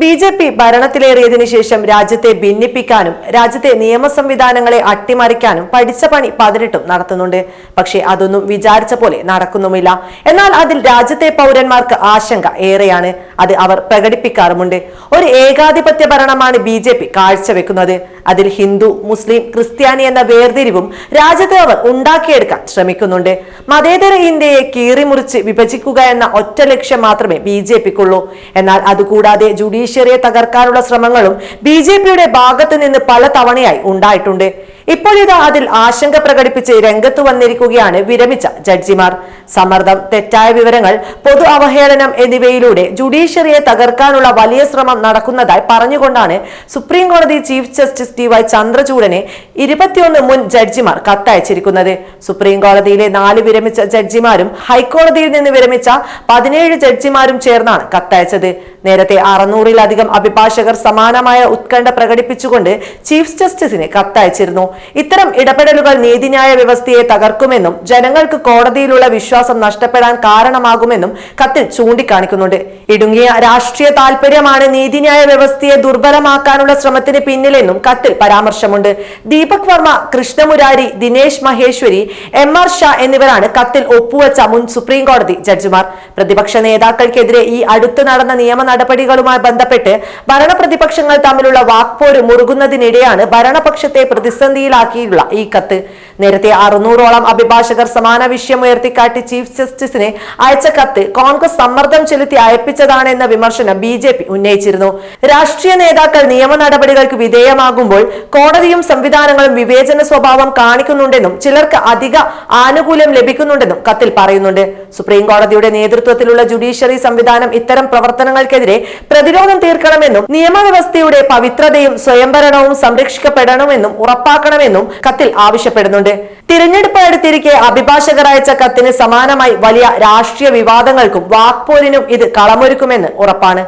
B J P ഭരണത്തിലേറിയതിനു ശേഷം രാജ്യത്തെ ഭിന്നിപ്പിക്കാനും രാജ്യത്തെ നിയമ സംവിധാനങ്ങളെ അട്ടിമറിക്കാനും പഠിച്ച പണി പതിനെട്ടും നടത്തുന്നുണ്ട്. പക്ഷേ അതൊന്നും വിചാരിച്ച പോലെ നടക്കുന്നുമില്ല. എന്നാൽ അതിൽ രാജ്യത്തെ പൗരന്മാർക്ക് ആശങ്ക ഏറെയാണ്. അത് അവർ പ്രകടിപ്പിക്കാറുമുണ്ട്. ഒരു ഏകാധിപത്യ ഭരണമാണ് ബി ജെ പി കാഴ്ചവെക്കുന്നത്. അതിൽ ഹിന്ദു മുസ്ലിം ക്രിസ്ത്യാനി എന്ന വേർതിരിവും രാജ്യത്തെ അവർ ഉണ്ടാക്കിയെടുക്കാൻ ശ്രമിക്കുന്നുണ്ട്. മതേതര ഇന്ത്യയെ കീറിമുറിച്ച് വിഭജിക്കുക എന്ന ഒറ്റ ലക്ഷ്യം മാത്രമേ ബി ജെ പിക്കുള്ളൂ. എന്നാൽ അതുകൂടാതെ ജുഡീഷ്യറിയെ തകർക്കാനുള്ള ശ്രമങ്ങളും ബി ജെ പിയുടെ ഭാഗത്ത് നിന്ന് പല തവണയായി ഉണ്ടായിട്ടുണ്ട്. ഇപ്പോഴിതാ അതിൽ ആശങ്ക പ്രകടിപ്പിച്ച് രംഗത്ത് വന്നിരിക്കുകയാണ് വിരമിച്ച ജഡ്ജിമാർ. സമ്മർദ്ദം തെറ്റായ വിവരങ്ങൾ പൊതു അവഹേളനം എന്നിവയിലൂടെ ജുഡീഷ്യറിയെ തകർക്കാനുള്ള വലിയ ശ്രമം നടക്കുന്നതായി പറഞ്ഞുകൊണ്ടാണ് സുപ്രീം കോടതി ചീഫ് ജസ്റ്റിസ് ഡി വൈ ചന്ദ്രചൂഡനെ ഇരുപത്തിയൊന്ന് മുൻ ജഡ്ജിമാർ കത്തയച്ചിരിക്കുന്നത്. സുപ്രീം കോടതിയിലെ നാല് വിരമിച്ച ജഡ്ജിമാരും ഹൈക്കോടതിയിൽ നിന്ന് വിരമിച്ച പതിനേഴ് ജഡ്ജിമാരും ചേർന്നാണ് കത്തയച്ചത്. നേരത്തെ അറുന്നൂറിലധികം അഭിഭാഷകർ സമാനമായ ഉത്കണ്ഠ പ്രകടിപ്പിച്ചുകൊണ്ട് ചീഫ് ജസ്റ്റിസിന് കത്തയച്ചിരുന്നു. ഇത്തരം ഇടപെടലുകൾ നീതിന്യായ വ്യവസ്ഥയെ തകർക്കുമെന്നും ജനങ്ങൾക്ക് കോടതിയിലുള്ള വിശ്വാസം നഷ്ടപ്പെടാൻ കാരണമാകുമെന്നും കത്തിൽ ചൂണ്ടിക്കാണിക്കുന്നുണ്ട്. ഇടുങ്ങിയ രാഷ്ട്രീയ താല്പര്യമാണ് നീതിന്യായ വ്യവസ്ഥയെ ദുർബലമാക്കാനുള്ള ശ്രമത്തിന് പിന്നിലെന്നും കത്തിൽ പരാമർശമുണ്ട്. ദീപക് വർമ്മ കൃഷ്ണമുരാരി ദിനേശ് മഹേശ്വരി എം ആർ ഷാ എന്നിവരാണ് കത്തിൽ ഒപ്പുവെച്ച മുൻ സുപ്രീം കോടതി ജഡ്ജിമാർ. പ്രതിപക്ഷ നേതാക്കൾക്കെതിരെ ഈ അടുത്ത് നടന്ന നിയമ നടപടികളുമായി ബന്ധപ്പെട്ട് ഭരണപ്രതിപക്ഷങ്ങൾ തമ്മിലുള്ള വാക്പോര് മുറുകുന്നതിനിടെയാണ് ഭരണപക്ഷത്തെ പ്രതിസന്ധിയിലാക്കിയുള്ള ഈ കത്ത്. നേരത്തെ അറുന്നൂറോളം അഭിഭാഷകർ സമാന വിഷയമുയർത്തിക്കാട്ടി ചീഫ് ജസ്റ്റിസിനെ അയച്ച കത്ത് കോൺഗ്രസ് സമ്മർദ്ദം ചെലുത്തി അയപ്പിച്ചതാണ് എന്ന വിമർശനം ബി ജെ പി ഉന്നയിച്ചിരുന്നു. രാഷ്ട്രീയ നേതാക്കൾ നിയമ നടപടികൾക്ക് വിധേയമാകുമ്പോൾ കോടതിയും സംവിധാനങ്ങളും വിവേചന സ്വഭാവം കാണിക്കുന്നുണ്ടെന്നും ചിലർക്ക് അധിക ആനുകൂല്യം ലഭിക്കുന്നുണ്ടെന്നും കത്തിൽ പറയുന്നുണ്ട്. സുപ്രീം കോടതിയുടെ നേതൃത്വത്തിലുള്ള ജുഡീഷ്യറി സംവിധാനം ഇത്തരം പ്രവർത്തനങ്ങൾക്കെതിരെ പ്രതിരോധം തീർക്കണമെന്നും നിയമവ്യവസ്ഥയുടെ പവിത്രതയും സ്വയംഭരണവും സംരക്ഷിക്കപ്പെടണമെന്നും ഉറപ്പാക്കണമെന്നും കത്തിൽ ആവശ്യപ്പെടുന്നുണ്ട്. തിരഞ്ഞെടുപ്പ് അടുത്തിരിക്കെ അഭിഭാഷകർ അയച്ച കത്തിന് സമാനമായി വലിയ രാഷ്ട്രീയ വിവാദങ്ങൾക്കും വാക്പോരിനും ഇത് കളമൊരുക്കുമെന്ന് ഉറപ്പാണ്.